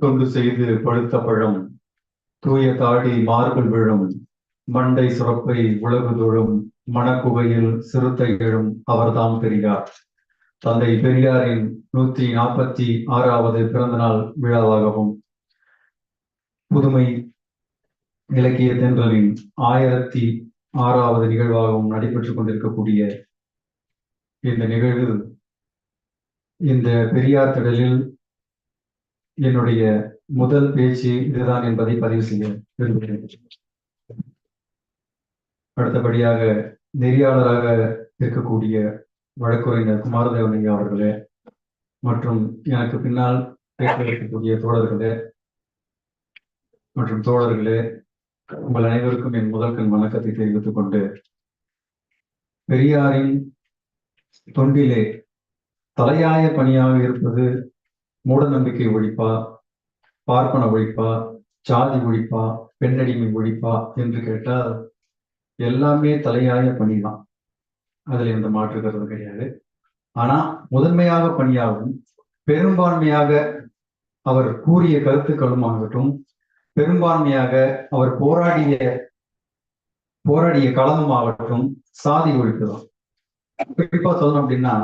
தொண்டு செய்து பழுத்த பழம் தூய தாடி மார்பில் விழும் மண்டை சுரப்பை உலகு தொழும் மணக்குகையில் சிறுத்தை எழும் அவர்தாம் பெரியார். தந்தை பெரியாரின் நூத்தி நாற்பத்தி ஆறாவது பிறந்த நாள் விழாவாகவும் புதுமை இலக்கிய தென்றலின் ஆயிரத்தி ஆறாவது நிகழ்வாகவும் நடைபெற்றுக் கொண்டிருக்கக்கூடிய இந்த நிகழ்வில் இந்த பெரியார் திடலில் என்னுடைய முதல் பேச்சு இதுதான் என்பதை பதிவு செய்ய விரும்புகிறேன். அடுத்தபடியாக நெறியாளராக இருக்கக்கூடிய வழக்குரைஞர் குமாரதேவன் ஐயா அவர்களே மற்றும் எனக்கு பின்னால் பேச இருக்கக்கூடிய தோழர்களே மற்றும் தோழர்களே உங்கள் அனைவருக்கும் என் முதல்கண் வணக்கத்தை தெரிவித்துக் கொண்டு பெரியாரின் தொண்டிலே தலையாய பணியாக இருப்பது மூட நம்பிக்கை ஒழிப்பா பார்ப்பன ஒழிப்பா சாதி ஒழிப்பா பெண்ணடிமை ஒழிப்பா என்று கேட்டால் எல்லாமே தலையாய பணிதான். அதுல எந்த மாற்று கருத்து கிடையாது. ஆனா முதன்மையாக பணியாகவும் பெரும்பான்மையாக அவர் கூறிய கருத்துக்களும் ஆகட்டும் பெரும்பான்மையாக அவர் போராடிய போராடிய களமும் ஆகட்டும் சாதி ஒழிப்பு தான் குறிப்பா சொல்லணும் அப்படின்னா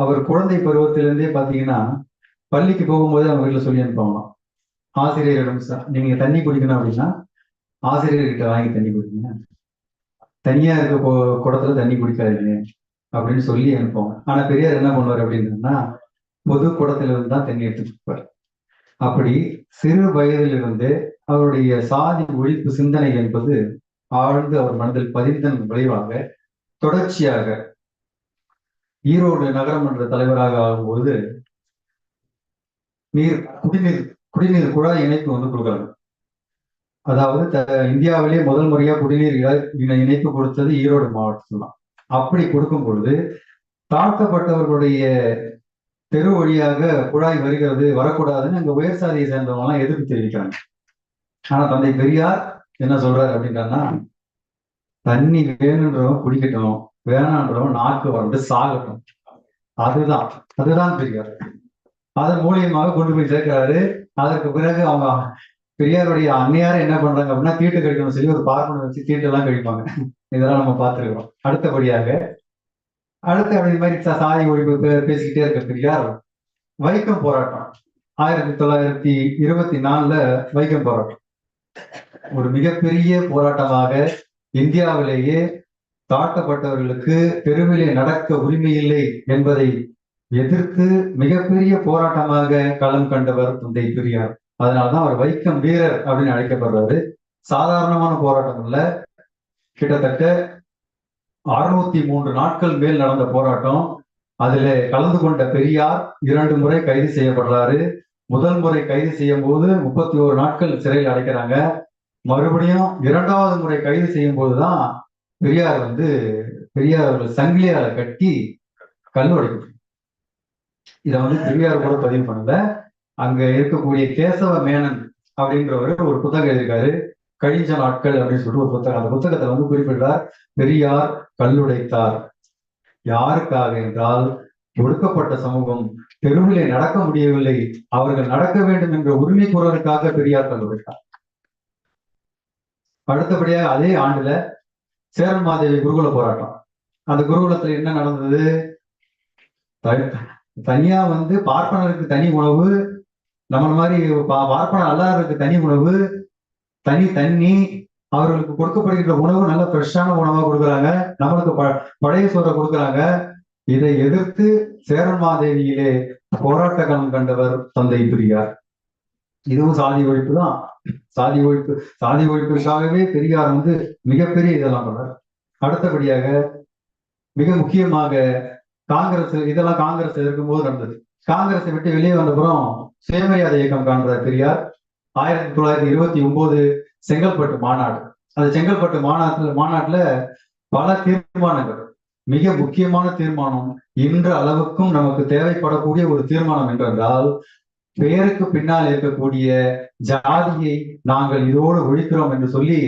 அவர் குழந்தை பருவத்திலிருந்தே பார்த்தீங்கன்னா பள்ளிக்கு போகும்போது அவங்க வீட்டுல சொல்லி அனுப்பாங்களாம் ஆசிரியரிடம் நீங்க தண்ணி குடிக்கணும் அப்படின்னா ஆசிரியர்கிட்ட வாங்கி தண்ணி குடிங்க. தனியா இருக்க குடத்துல தண்ணி குடிக்காதீங்க அப்படின்னு சொல்லி அனுப்புவாங்க. ஆனா பெரியார் என்ன பண்ணுவார் அப்படின்னா பொது குடத்துல இருந்து தான் தண்ணி எடுத்து கொடுப்பார் அப்படி சிறு வயதிலிருந்து அவருடைய சாதி ஒழிப்பு சிந்தனை என்பது ஆழ்ந்து அவர் மனதில் பதிந்தன் விளைவாக தொடர்ச்சியாக ஈரோடு நகரமன்ற தலைவராக ஆகும்போது நீர் குடிநீர் குடிநீர் குழாய் இணைப்பு வந்து கொடுக்குறாங்க. அதாவது த- இந்தியாவிலேயே முதல் முறையா குடிநீர் இணைப்பு கொடுத்தது ஈரோடு மாவட்டத்தில் தான். அப்படி கொடுக்கும் பொழுது தாழ்த்தப்பட்டவர்களுடைய தெரு வழியாக குழாய் வருகிறது வரக்கூடாதுன்னு அங்க உயர் சாதியை சேர்ந்தவங்க எல்லாம் எதிர்ப்பு தெரிவிக்கிறாங்க. ஆனா தந்தை பெரியார் என்ன சொல்றாரு அப்படின்னா தண்ணி வேணுன்றவங்க குடிக்கட்டும். வேணான்றவன் நாக்கு வந்து சாகட்டும். அதுதான் அதுதான் பெரியார். அதன் மூலியமாக கொண்டு போய் சேர்க்கிறாரு. அதற்கு பிறகு அவங்க பெரியாருடைய அன்னையார் என்ன பண்றாங்க அப்படின்னா தீட்டு கழிக்கணும்னு சொல்லி ஒரு பார்ப்பனை வச்சு தீட்டு எல்லாம் கழிப்பாங்க இதெல்லாம் நம்ம பார்த்துருக்கோம். அடுத்தபடியாக அடுத்த அப்படி மாதிரி சாதி ஒழிப்பு பேசிக்கிட்டே இருக்க பெரியார் வைக்கம் போராட்டம். ஆயிரத்தி தொள்ளாயிரத்தி இருபத்தி நாலுல வைக்கம் போராட்டம். ஒரு மிகப்பெரிய போராட்டமாக இந்தியாவிலேயே தாழ்த்தப்பட்டவர்களுக்கு தெருவிலே நடக்க உரிமை இல்லை என்பதை எதிர்த்து மிகப்பெரிய போராட்டமாக களம் கண்டவர் தந்தை பெரியார். அதனாலதான் அவர் வைக்கம் வீரர் அப்படின்னு அழைக்கப்படுறாரு. சாதாரணமான போராட்டம் இல்ல கிட்டத்தட்ட அறுநூத்தி மூன்று நாட்கள் மேல் நடந்த போராட்டம். அதுல கலந்து கொண்ட பெரியார் இரண்டு முறை கைது செய்யப்படுறாரு. முதல் முறை கைது செய்யும் போது முப்பத்தி ஓரு நாட்கள் சிறையில் அடைக்கிறாங்க. மறுபடியும் இரண்டாவது முறை கைது செய்யும் போதுதான் பெரியார் வந்து பெரியார் அவர்கள் சங்கிலியால கட்டி கல் உடைக்கும் இத வந்து பெரியார் கூட பதிவு பண்ணல. அங்க இருக்கக்கூடிய கேசவ மேனன் அப்படின்றவர் ஒரு புத்தகம் எழுதியிருக்காரு. கழிஞ்ச நாட்கள் அப்படின்னு சொல்லிட்டு ஒரு புத்தகம். அந்த புத்தகத்தை வந்து குறிப்பிடுறார். பெரியார் கல்லுடைத்தார். யாருக்காக என்றால் ஒடுக்கப்பட்ட சமூகம் தெருவிலே நடக்க முடியவில்லை. அவர்கள் நடக்க வேண்டும் என்ற உரிமை குரலுக்காக பெரியார் கல்லுடைத்தார் அடுத்தபடியாக அதே ஆண்டுல சேரன் மாதேவி குருகுல போராட்டம். அந்த குருகுலத்துல என்ன நடந்தது? தனியா வந்து பார்ப்பனருக்கு தனி உணவு நம்ம மாதிரி பா- பார்ப்பனர் அல்லாதவருக்கு தனி உணவு தனி தண்ணி அவர்களுக்கு கொடுக்கப்படுகின்ற உணவு நல்ல ஃப்ரெஷ்ஷான உணவா கொடுக்குறாங்க. நம்மளுக்கு ப- பழைய சோறை கொடுக்குறாங்க. இதை எதிர்த்து சேரன் மாதேவியிலே போராட்ட களம் கண்டவர் தந்தை பெரியார். இதுவும் சாதி ஒழிப்பு தான். சாதி ஒழிப்பு சாதி ஒழிப்பிற்காகவே பெரியார் வந்து மிகப்பெரிய இதெல்லாம் பண்ணார் அடுத்தபடியாக மிக முக்கியமாக காங்கிரஸ் இதெல்லாம் காங்கிரஸ் இருக்கும்போது நடந்தது. காங்கிரஸை விட்டு வெளியே வந்தப்புறம் சுயமரியாதை இயக்கம் காண்ற பெரியார். ஆயிரத்தி தொள்ளாயிரத்தி இருபத்தி ஒன்பது செங்கல்பட்டு மாநாடு. அந்த செங்கல்பட்டு மாநாட்டில் மாநாட்டுல பல தீர்மானங்கள் மிக முக்கியமான தீர்மானம் இன்ற அளவுக்கும் நமக்கு தேவைப்படக்கூடிய ஒரு தீர்மானம் என்றால் பெயருக்கு பின்னால் இருக்கக்கூடிய ஜாதியை நாங்கள் இதோடு ஒழிக்கிறோம் என்று சொல்லி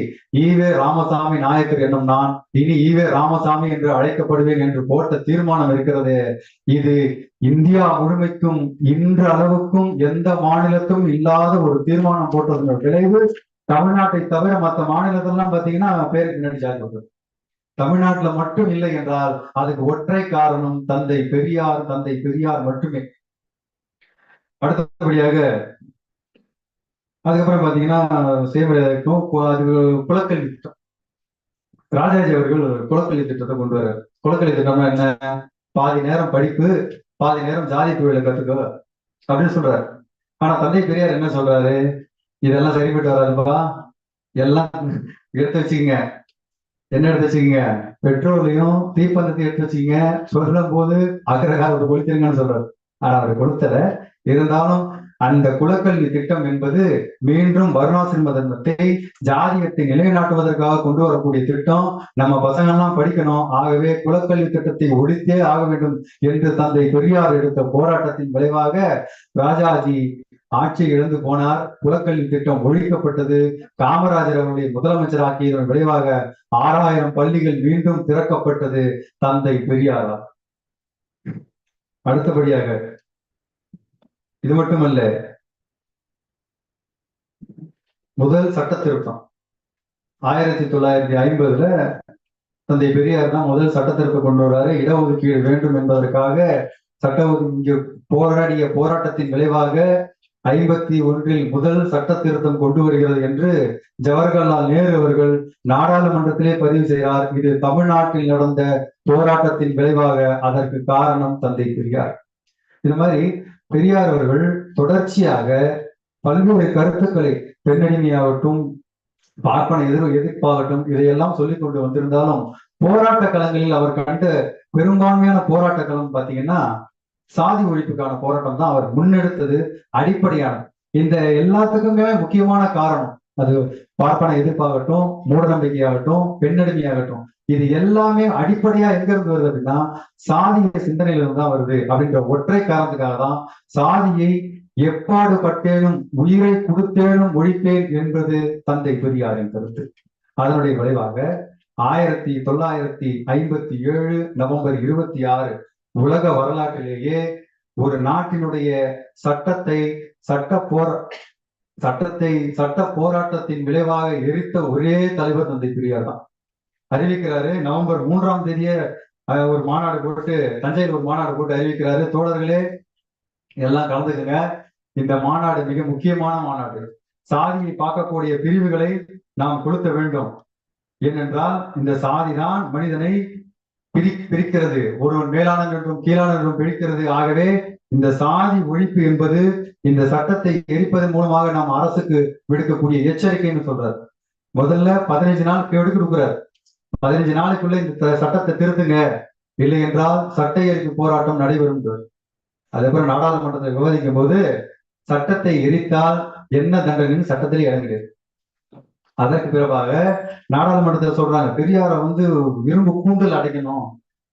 ஈவே ராமசாமி நாயக்கர் என்னும் நான் இனி ஈவே ராமசாமி என்று அழைக்கப்படுவேன் என்று போட்ட தீர்மானம் இருக்கிறது. இது இந்தியா முழுமைக்கும் இன்று அளவுக்கும் எந்த மாநிலத்தும் இல்லாத ஒரு தீர்மானம் போட்டதன் விளைவு தமிழ்நாட்டை தவிர மற்ற மாநிலத்திலாம் பாத்தீங்கன்னா பேருக்கு பின்னாடி ஜாதி வருது தமிழ்நாட்டுல மட்டும் இல்லை என்றால் அதுக்கு ஒற்றை காரணம் தந்தை பெரியார் தந்தை பெரியார் மட்டுமே. அடுத்தபடியாக அதுக்கப்புறம் பாத்தீங்கன்னா சேமக்கும் அது குலக்கல்வி திட்டம். ராஜாஜி அவர்கள் குலக்கல்வி திட்டத்தை கொண்டு வர்றார். குலக்கல்வி திட்டம்னா என்ன? பாதி நேரம் படிப்பு பாதி நேரம் ஜாதி தொழிலை கத்துக்கோ அப்படின்னு சொல்றாரு. ஆனா தந்தை பெரியார் என்ன சொல்றாரு? இதெல்லாம் சரிப்பட்டு வராதுப்பா. எல்லாம் எடுத்து வச்சுக்கோங்க. என்ன எடுத்து வச்சுக்கோங்க? பெட்ரோலையும் தீப்பந்தத்தையும் எடுத்து வச்சுக்கோங்க. சொல்லும் போது அக்கறக்காரத்தை கொளுத்திருங்கன்னு சொல்றாரு. ஆனா அவர் கொடுத்தல இருந்தாலும் அந்த குலக்கல்வி திட்டம் என்பது மீண்டும் வருணாசிரம தர்மத்தை ஜாதியத்தை நிலைநாட்டுவதற்காக கொண்டு வரக்கூடிய திட்டம் நம்ம பசங்க எல்லாம் படிக்கணும். ஆகவே குலக்கல்வி திட்டத்தை ஒழித்தே ஆக வேண்டும் என்று தந்தை பெரியார் எடுத்த போராட்டத்தின் விளைவாக ராஜாஜி ஆட்சி இழந்து போனார். குலக்கல்வி திட்டம் ஒழிக்கப்பட்டது. காமராஜர் அவருடைய முதலமைச்சராக்கியதன் விளைவாக ஆறாயிரம் பள்ளிகள் மீண்டும் திறக்கப்பட்டது தந்தை பெரியாரா அடுத்தபடியாக இது மட்டுமல்ல முதல் சட்ட திருத்தம். ஆயிரத்தி தொள்ளாயிரத்தி ஐம்பதுல தந்தை பெரியார் தான் முதல் சட்டத்திற்கு கொண்டு வராரு இடஒதுக்கீடு வேண்டும் என்பதற்காக சட்ட இங்கு போராடிய போராட்டத்தின் விளைவாக ஐம்பத்தி ஒன்றில் முதல் சட்ட திருத்தம் கொண்டு வருகிறது என்று ஜவஹர்லால் நேரு அவர்கள் நாடாளுமன்றத்திலே பதிவு செய்கிறார் இது தமிழ்நாட்டில் நடந்த போராட்டத்தின் விளைவாக அதற்கு காரணம் தந்தை பெரியார். இது மாதிரி பெரியார் அவர்கள் தொடர்ச்சியாக பல்வேறு கருத்துக்களை பெண்ணடிமையாகட்டும் பார்ப்பன எதிர் எதிர்ப்பாகட்டும் இதையெல்லாம் சொல்லிக் கொண்டு வந்திருந்தாலும் போராட்ட களங்களில் அவர் கண்ட பெரும்பான்மையான போராட்ட களம் பாத்தீங்கன்னா சாதி ஒழிப்புக்கான போராட்டம் தான் அவர் முன்னெடுத்தது அடிப்படையான இந்த எல்லாத்துக்குமே முக்கியமான காரணம் அது பார்ப்பன எதிர்ப்பாகட்டும் மூடநம்பிக்கையாகட்டும் பெண்ணடிமையாகட்டும். இது எல்லாமே அடிப்படையா எங்க இருந்து வருது அப்படின்னா சாதிய சிந்தனையிலிருந்து தான் வருது அப்படின்ற ஒற்றை காரணத்துக்காக தான் சாதியை எப்பாடு பட்டேனும் உயிரை கொடுத்தேனும் ஒழிப்பேன் என்பது தந்தை பெரியாரின் கருத்து. அதனுடைய விளைவாக ஆயிரத்தி தொள்ளாயிரத்தி ஐம்பத்தி ஏழு நவம்பர் இருபத்தி ஆறு உலக வரலாற்றிலேயே ஒரு நாட்டினுடைய சட்டத்தை சட்ட போர சட்டத்தை சட்ட போராட்டத்தின் விளைவாக எரித்த ஒரே தலைவர் தந்தை பெரியார் தான். அறிவிக்கிறாரு நவம்பர் மூன்றாம் தேதியே ஒரு மாநாடு போட்டு தஞ்சையில் ஒரு மாநாடு போட்டு அறிவிக்கிறாரு. தோழர்களே எல்லாம் கலந்துக்குங்க. இந்த மாநாடு மிக முக்கியமான மாநாடு. சாதியை பார்க்கக்கூடிய பிரிவுகளை நாம் கொளுத்த வேண்டும். ஏனென்றால் இந்த சாதி தான் மனிதனை பிரி பிரிக்கிறது. ஒருவன் மேலானவன் என்றும் என்றும் பிரிக்கிறது. ஆகவே இந்த சாதி ஒழிப்பு என்பது இந்த சட்டத்தை எரிப்பதன் மூலமாக நாம் அரசுக்கு விடுக்கக்கூடிய எச்சரிக்கைன்னு சொல்றாரு. முதல்ல பதினைஞ்சு நாள் கெடு கொடுக்குறாரு. பதினைஞ்சு நாளுக்குள்ள இந்த சட்டத்தை திருத்துங்க. இல்லை என்றால் சட்ட எரிப்பு போராட்டம் நடைபெறும் அதுக்கப்புறம் நாடாளுமன்றத்தை விவாதிக்கும் போது சட்டத்தை எரித்தால் என்ன தண்டனைன்னு சட்டத்திலே இறங்கிடுது அதற்கு பிறகாக நாடாளுமன்றத்தில் சொல்றாங்க பெரியாரை வந்து இரும்பு கூண்டல் அடைக்கணும்.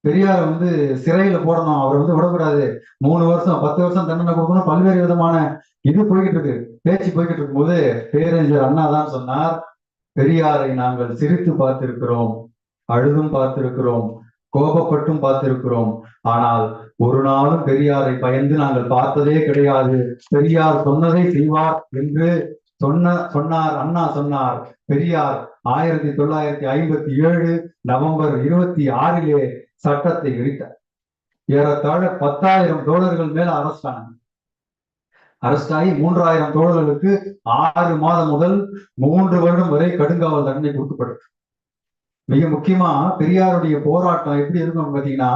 பெரியார வந்து சிறையில போடணும். அவர் வந்து விடக்கூடாது. மூணு வருஷம் பத்து வருஷம் தண்டனை கொடுக்கணும். பல்வேறு விதமான இது போய்கிட்டு இருக்கு. பேச்சு போய்கிட்டு இருக்கும்போது பேரறிஞர் அண்ணா தான் சொன்னார் பெரியாரை நாங்கள் சிரித்து பார்த்திருக்கிறோம். அழுதும் பார்த்திருக்கிறோம். கோபப்பட்டும் பார்த்திருக்கிறோம். ஆனால் ஒரு நாளும் பெரியாரை பயந்து நாங்கள் பார்த்ததே கிடையாது. பெரியார் சொன்னதை செய்வார் என்று சொன்ன சொன்னார் அண்ணா சொன்னார் பெரியார் ஆயிரத்தி தொள்ளாயிரத்தி ஐம்பத்தி ஏழு நவம்பர் இருபத்தி ஆறிலே சட்டத்தை எரித்தார் ஏறத்தாழ பத்தாயிரம் தோழர்கள் மேல அரஸ்ட் ஆனாங்க அரஸ்ட் ஆகி மூன்றாயிரம் தோழர்களுக்கு ஆறு மாதம் முதல் மூன்று வருடம் வரை கடுங்காவல் தண்டனை கொடுக்கப்பட்டது. மிக முக்கியமா பெரியாருடைய போராட்டம் எப்படி இருக்கும் பாத்தீங்கன்னா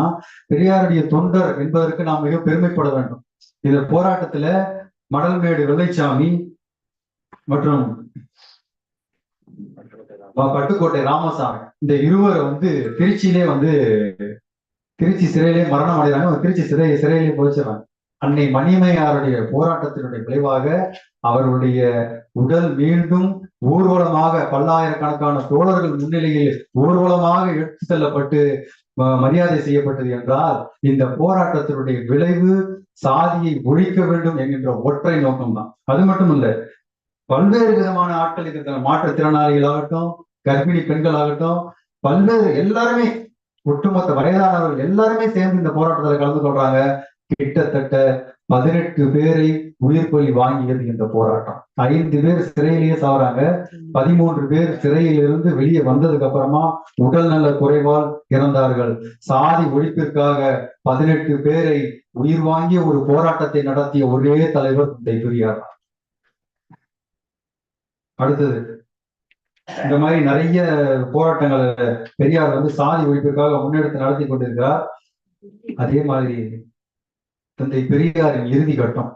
பெரியாருடைய தொண்டர் என்பதற்கு நாம் மிக பெருமைப்பட வேண்டும். இந்த போராட்டத்துல மடல்மேடு வெள்ளைச்சாமி மற்றும் பட்டுக்கோட்டை ராமசாமி. இந்த இருவரை வந்து திருச்சியிலே வந்து திருச்சி சிறையிலே மரணம் அடைகிறாங்க. திருச்சி சிறை சிறையிலே போச்சுறாங்க அன்னை மணிமையாருடைய போராட்டத்தினுடைய விளைவாக அவருடைய உடல் மீண்டும் ஊர்வலமாக பல்லாயிரக்கணக்கான தோழர்கள் முன்னிலையில் ஊர்வலமாக எடுத்து செல்லப்பட்டு மரியாதை செய்யப்பட்டது என்றால் இந்த போராட்டத்தினுடைய விளைவு சாதியை ஒழிக்க வேண்டும் என்கின்ற ஒற்றை நோக்கம்தான். அது மட்டும் இல்ல பல்வேறு விதமான ஆட்கள் இருக்கிற மாற்றுத்திறனாளிகளாகட்டும் கர்ப்பிணி பெண்களாகட்டும் பல்வேறு எல்லாருமே ஒட்டுமொத்த வயதானவர்கள் எல்லாருமே சேர்ந்து இந்த போராட்டத்தில் கலந்து கொள்றாங்க. கிட்டத்தட்ட பதினெட்டு பேரை உயிர் பலி வாங்கியது இந்த போராட்டம். ஐந்து பேர் சிறையிலேயே சாவறாங்க. பதிமூன்று பேர் சிறையிலிருந்து வெளியே வந்ததுக்கு அப்புறமா உடல் நல குறைவால் இறந்தார்கள். சாதி ஒழிப்பிற்காக பதினெட்டு பேரை உயிர் வாங்கிய ஒரு போராட்டத்தை நடத்திய ஒரே தலைவர் தந்தை பெரியார் அடுத்தது. இந்த மாதிரி நிறைய போராட்டங்களை பெரியார் வந்து சாதி ஒழிப்பிற்காக முன்னெடுத்து நடத்தி கொண்டிருக்கிறார். அதே மாதிரி தந்தை பெரியாரின் இறுதி கட்டம்.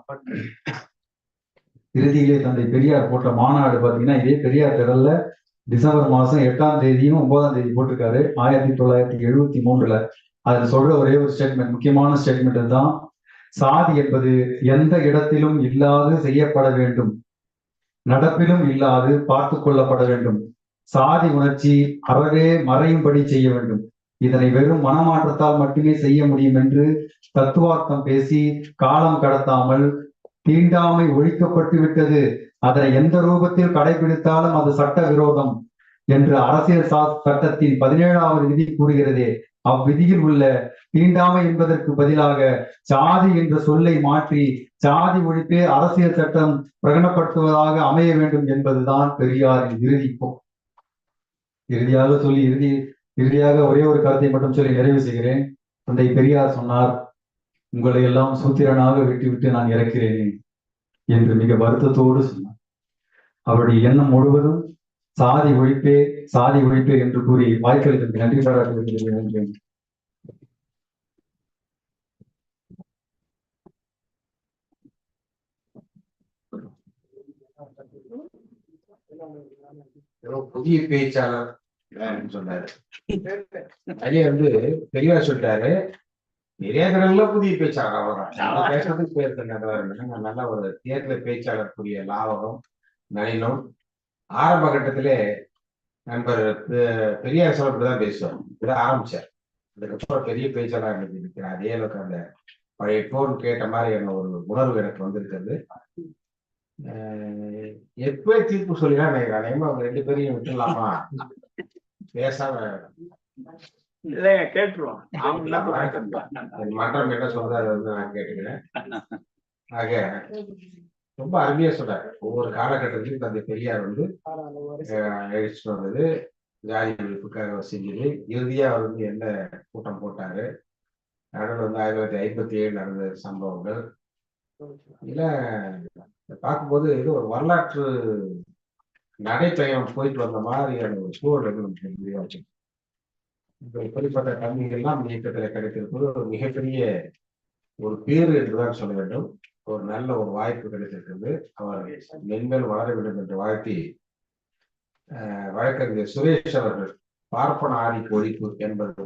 இறுதியிலே தந்தை பெரியார் போட்ட மாநாடு பாத்தீங்கன்னா இதே பெரியார் திடல்ல டிசம்பர் மாசம் எட்டாம் தேதியும் ஒன்பதாம் தேதி போட்டிருக்காரு. ஆயிரத்தி தொள்ளாயிரத்தி எழுபத்தி மூணுல அதுல சொல்ற ஒரே ஒரு ஸ்டேட்மெண்ட் முக்கியமான ஸ்டேட்மெண்ட் தான் சாதி என்பது எந்த இடத்திலும் இல்லாது செய்யப்பட வேண்டும். நடப்பிலும் இல்லாது பார்த்து கொள்ளப்பட வேண்டும். சாதி உணர்ச்சி அறவே மறையும்படி செய்ய வேண்டும். இதனை வெறும் மனமாற்றத்தால் மட்டுமே செய்ய முடியும் என்று தத்துவார்த்தம் பேசி காலம் கடத்தாமல் தீண்டாமை ஒழிக்கப்பட்டு விட்டது. அதனை எந்த ரூபத்தில் கடைபிடித்தாலும் அது சட்ட விரோதம் என்று அரசியல் சா சட்டத்தின் பதினேழாவது விதி கூறுகிறதே. அவ்விதியில் உள்ள தீண்டாமை என்பதற்கு பதிலாக சாதி என்ற சொல்லை மாற்றி சாதி ஒழிப்பே அரசியல் சட்டம் பிரகடனப்படுத்துவதாக அமைய வேண்டும் என்பதுதான் பெரியாரின் இறுதிப்போ இறுதியாக சொல்லி இறுதி இறுதியாக ஒரே ஒரு கருத்தை மட்டும் சொல்லி நிறைவு செய்கிறேன். தந்தை பெரியார் சொன்னார் உங்களை எல்லாம் சூத்திரனாக விட்டுவிட்டு நான் இறக்கிறேன் என்று மிக வருத்தத்தோடு சொன்னார். அவருடைய எண்ணம் முழுவதும் சாதி ஒழிப்பே சாதி ஒழிப்பே என்று கூறி வாய்க்களுக்கு நன்றி பாராட்டுகிறேன் ஏதோ புதிய பேச்சாளர் சொன்னாரு. அதே வந்து பெரியவர் சொல்லிட்டாரு நிறைய இடங்கள்ல புதிய பேச்சாளர் நான் பேசுறதுக்கு பேர் தந்தவர் நல்ல ஒரு தேர்தல் பேச்சாளருக்குரிய லாபகம் நளினம். ஆரம்ப கட்டத்திலே நண்பர் பெரியார் சார் தான் பேசுவார். இப்படிதான் ஆரம்பிச்சார். அதுக்கப்புறம் பெரிய பேச்சாளர் இருக்கிறார் அதே அளவுக்கு அந்த பழைய டோன் கேட்ட மாதிரி என்ன ஒரு உணர்வு எனக்கு வந்திருக்கிறது. எப்பவே தீர்ப்பு சொல்லிதான் நினைக்கிறேன் அவங்க ரெண்டு பேரையும் விட்டுலாமா பேசாம இல்லைங்க கேட்டுருவோம்? மன்றம் என்ன வந்து நான் கேட்டுக்கிறேன். ஆக ரொம்ப அருமையா சொல்றாரு ஒவ்வொரு காலகட்டத்திலும் தந்தை பெரியார் வந்து எழுச்சிட்டு வந்தது. ஜாதி ஒழிப்புக்காக செஞ்சது. இறுதியா அவர் வந்து என்ன கூட்டம் போட்டாரு? நடுவில் வந்து ஆயிரத்தி தொள்ளாயிரத்தி ஐம்பத்தி ஏழு நடந்த சம்பவங்கள். இல்ல பார்க்கும்போது இது ஒரு வரலாற்று நடைப்பயணம் போயிட்டு வந்த மாதிரியான ஒரு சூழல் வந்து நமக்கு உருவாச்சு. இந்த இப்படிப்பட்ட கல்விகள்லாம் இயக்கத்தில் கிடைத்திருப்பது ஒரு மிகப்பெரிய ஒரு பேரு என்றுதான் சொல்ல வேண்டும் ஒரு நல்ல ஒரு வாய்ப்பு கிடைத்திருக்கிறது அவர் மென்மேல் வளர வேண்டும் என்று வாழ்த்தி அஹ், வழக்கறிஞர் சுரேஷ் அவர்கள் பார்ப்பன ஆதி ஒழிப்பு என்பது